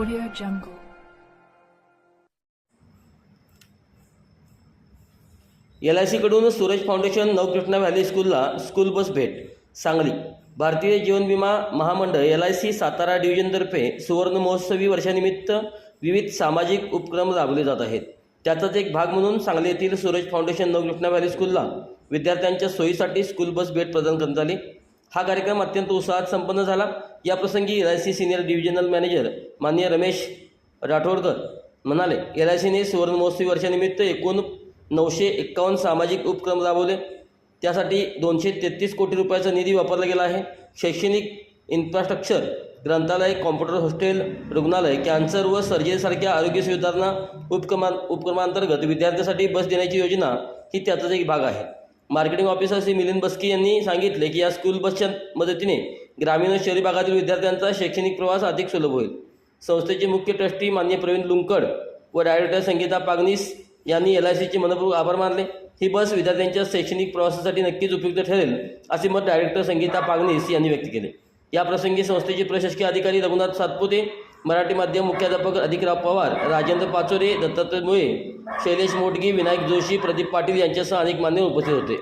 Audio Jungle. L I सीकडून Suraj foundation Navkrishna valley स्कूलला school bus भेट. सांगली. भारतीय जीवन विमा महामंडळ एल आय सी सातारा डिव्हिजनतर्फे सुवर्ण महोत्सवी वर्षानिमित्त विविध सामाजिक उपक्रम राबवले जात आहेत. त्याचाच एक भाग म्हणून सांगली येथील सूरज फाउंडेशन नवकृष्णा व्हॅली स्कूलला विद्यार्थ्यांच्या सोयीसाठी स्कूल बस भेट प्रदान करण्यात आली. हा कार्यक्रम अत्यंत उत्साहात संपन्न झाला. याप्रसंगी L I C senior divisional manager माननीय रमेश राठोडकर म्हणाले एल आय सीने सुवर्ण महोत्सवी वर्षानिमित्त एकूण नऊशे एक्कावन्न सामाजिक उपक्रम राबवले. त्यासाठी दोनशे तेहतीस कोटी रुपयाचा निधी वापरला गेला आहे. शैक्षणिक इन्फ्रास्ट्रक्चर ग्रंथालय कॉम्प्युटर हॉस्टेल रुग्णालय कॅन्सर व सर्जरीसारख्या आरोग्य सुविधांना उपक्रमा उपक्रमांतर्गत विद्यार्थ्यांसाठी बस देण्याची योजना ही त्याचाच एक भाग आहे. मार्केटिंग ऑफिसर श्री मिलिंद बस्के यांनी सांगितले की या स्कूल बसच्या मदतीने ग्रामीण व शहरी भागातील विद्यार्थ्यांचा शैक्षणिक प्रवास अधिक सुलभ होईल. संस्थेचे मुख्य ट्रस्टी मान्य प्रवीण लुंकड व डायरेक्टर संगीता पागनीस यांनी एल आय सीचे मनपूर्वक आभार मानले. ही बस विद्यार्थ्यांच्या शैक्षणिक प्रवासासाठी नक्कीच उपयुक्त ठरेल असे मत डायरेक्टर संगीता पागनीस यांनी व्यक्त केले. याप्रसंगी संस्थेचे प्रशासकीय अधिकारी रघुनाथ सातपुते मराठी माध्यम मुख्याध्यापक अधिकराव पवार राजेंद्र पाचोरे दत्तात्रय मुळे शैलेश मोटगी विनायक जोशी प्रदीप पाटील यांच्यासह अनेक मान्यवर उपस्थित होते.